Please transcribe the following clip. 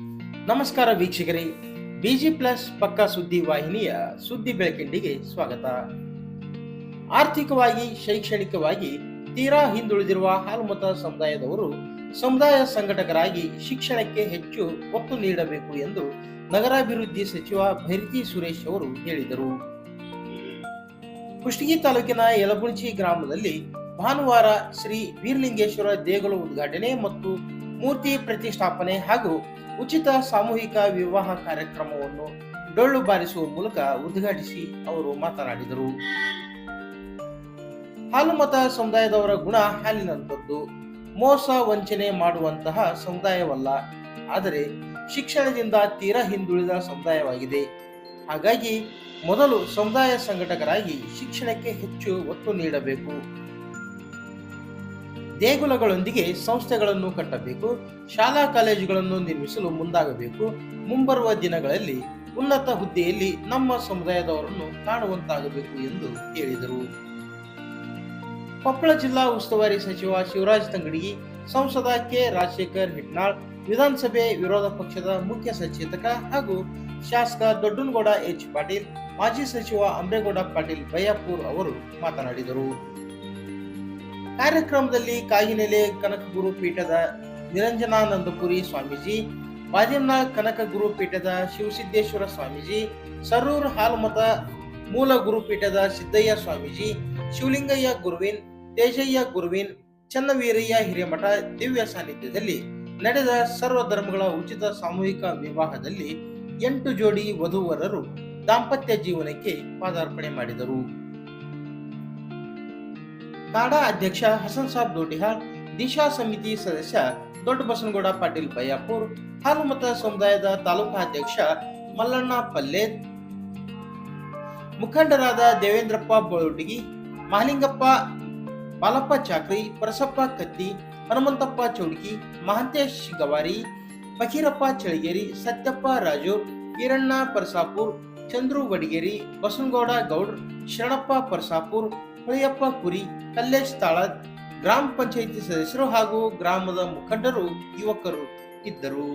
ನಮಸ್ಕಾರ ವೀಕ್ಷಕರೇ. Busy plus ಪಕ್ಕಾ ಸುದ್ದಿ ವಾಹಿನಿಯ ಸುದ್ದಿ ಬೆಳಕಿಂಡಿಗೆ ಸ್ವಾಗತ. ಆರ್ಥಿಕವಾಗಿ, ಶೈಕ್ಷಣಿಕವಾಗಿ ತೀರಾ ಹಿಂದುಳಿದಿರುವ ಹಾಲುಮತ ಸಮುದಾಯದವರು ಸಮುದಾಯ ಸಂಘಟಕರಾಗಿ ಶಿಕ್ಷಣಕ್ಕೆ ಹೆಚ್ಚು ಒತ್ತು ನೀಡಬೇಕು ಎಂದು ನಗರಾಭಿವೃದ್ಧಿ ಸಚಿವ ಭೈರತಿ ಸುರೇಶ್ ಅವರು ಹೇಳಿದರು. ಕುಷ್ಟಗಿ ತಾಲೂಕಿನ ಯಲಬುಣಚಿ ಗ್ರಾಮದಲ್ಲಿ ಭಾನುವಾರ ಶ್ರೀ ವೀರಲಿಂಗೇಶ್ವರ ದೇಗುಲ ಉದ್ಘಾಟನೆ ಮತ್ತು ಮೂರ್ತಿ ಪ್ರತಿಷ್ಠಾಪನೆ ಹಾಗೂ ಉಚಿತ ಸಾಮೂಹಿಕ ವಿವಾಹ ಕಾರ್ಯಕ್ರಮವನ್ನು ಡೊಳ್ಳು ಬಾರಿಸುವ ಮೂಲಕ ಉದ್ಘಾಟಿಸಿ ಅವರು ಮಾತನಾಡಿದರು. ಹಾಲುಮತ ಸಮುದಾಯದವರ ಗುಣ ಹಾಲಿನಂತದ್ದು. ಮೋಸ ವಂಚನೆ ಮಾಡುವಂತಹ ಸಮುದಾಯವಲ್ಲ, ಆದರೆ ಶಿಕ್ಷಣದಿಂದ ತೀರಾ ಹಿಂದುಳಿದ ಸಮುದಾಯವಾಗಿದೆ. ಹಾಗಾಗಿ ಮೊದಲು ಸಮುದಾಯ ಸಂಘಟಕರಾಗಿ ಶಿಕ್ಷಣಕ್ಕೆ ಹೆಚ್ಚು ಒತ್ತು ನೀಡಬೇಕು. ದೇಗುಲಗಳೊಂದಿಗೆ ಸಂಸ್ಥೆಗಳನ್ನು ಕಟ್ಟಬೇಕು, ಶಾಲಾ ಕಾಲೇಜುಗಳನ್ನು ನಿರ್ಮಿಸಲು ಮುಂದಾಗಬೇಕು. ಮುಂಬರುವ ದಿನಗಳಲ್ಲಿ ಉನ್ನತ ಹುದ್ದೆಯಲ್ಲಿ ನಮ್ಮ ಸಮುದಾಯದವರನ್ನು ಕಾಣುವಂತಾಗಬೇಕು ಎಂದು ಹೇಳಿದರು. ಕೊಪ್ಪಳ ಜಿಲ್ಲಾ ಉಸ್ತುವಾರಿ ಸಚಿವ ಶಿವರಾಜ್ ತಂಗಡಿಗಿ ಸಂಸದ ಕೆ. ರಾಜಶೇಖರ್ ಹಿಟ್ನಾಳ್ ವಿಧಾನಸಭೆ ವಿರೋಧ ಪಕ್ಷದ ಮುಖ್ಯ ಸಚೇತಕ ಹಾಗೂ ಶಾಸಕ ದೊಡ್ಡನಗೌಡ ಎಚ್. ಪಾಟೀಲ್, ಮಾಜಿ ಸಚಿವ ಅಂಬೇಗೌಡ ಪಾಟೀಲ್ ಬಯ್ಯಾಪುರ್ ಅವರು ಮಾತನಾಡಿದರು. ಕಾರ್ಯಕ್ರಮದಲ್ಲಿ ಕಾಗಿನೆಲೆ ಕನಕಗುರು ಪೀಠದ ನಿರಂಜನಾನಂದಪುರಿ ಸ್ವಾಮೀಜಿ ಬಾದಿಮ್ನ ಕನಕ ಗುರು ಪೀಠದ ಶಿವಸಿದ್ದೇಶ್ವರ ಸ್ವಾಮೀಜಿ, ಸರೂರ್ ಹಾಲುಮತ ಮೂಲ ಗುರುಪೀಠದ ಸಿದ್ದಯ್ಯ ಸ್ವಾಮೀಜಿ, ಶಿವಲಿಂಗಯ್ಯ ಗುರುವಿನ್, ತೇಜಯ್ಯ ಗುರುವಿನ್, ಚನ್ನವೀರಯ್ಯ ಹಿರೇಮಠ ದಿವ್ಯ ಸಾನ್ನಿಧ್ಯದಲ್ಲಿ ನಡೆದ ಸರ್ವ ಧರ್ಮಗಳ ಉಚಿತ ಸಾಮೂಹಿಕ ವಿವಾಹದಲ್ಲಿ ಎಂಟು ಜೋಡಿ ವಧುವರರು ದಾಂಪತ್ಯ ಜೀವನಕ್ಕೆ ಪಾದಾರ್ಪಣೆ ಮಾಡಿದರು. ಕಾಡಾ ಅಧ್ಯಕ್ಷ ಹಸನ್ ಸಾಬ್ ದೋಟಿಹಾಳ್ ದಿಶಾ ಸಮಿತಿ ಸದಸ್ಯ ದೊಡ್ಡ ಬಸನಗೌಡ ಪಾಟೀಲ್ ಬಯ್ಯಾಪುರ್ ಹಾಲುಮತ ಸಮುದಾಯದ ತಾಲೂಕಾ ಅಧ್ಯಕ್ಷ ಮಲ್ಲಣ್ಣ ಪಲ್ಲೇದ್ ಮುಖಂಡರಾದ ದೇವೇಂದ್ರಪ್ಪ ಬೋಳುಟಗಿ ಮಹಲಿಂಗಪ್ಪ ಬಾಲಪ್ಪ ಚಾಕ್ರಿ, ಪರಸಪ್ಪ ಕತ್ತಿ, ಹನುಮಂತಪ್ಪ ಚೌಡ್ಕಿ, ಮಹಂತೇಶ್ ಗವಾರಿ ಫಕೀರಪ್ಪ ಚಳಿಗೇರಿ ಸತ್ಯಪ್ಪ ರಾಜು, ಈರಣ್ಣ ಪರಸಾಪುರ್, ಚಂದ್ರು ವಡಿಗೇರಿ, ಬಸನಗೌಡ ಗೌಡ್ ಶರಣಪ್ಪ ಪರಸಾಪುರ್ ಹೊಳೆಯಪ್ಪ ಕುರಿ ಕಲ್ಲೇಶ್ ತಾಳದ್ ಗ್ರಾಮ ಪಂಚಾಯಿತಿ ಸದಸ್ಯರು ಹಾಗೂ ಗ್ರಾಮದ ಮುಖಂಡರು ಯುವಕರು ಇದ್ದರು.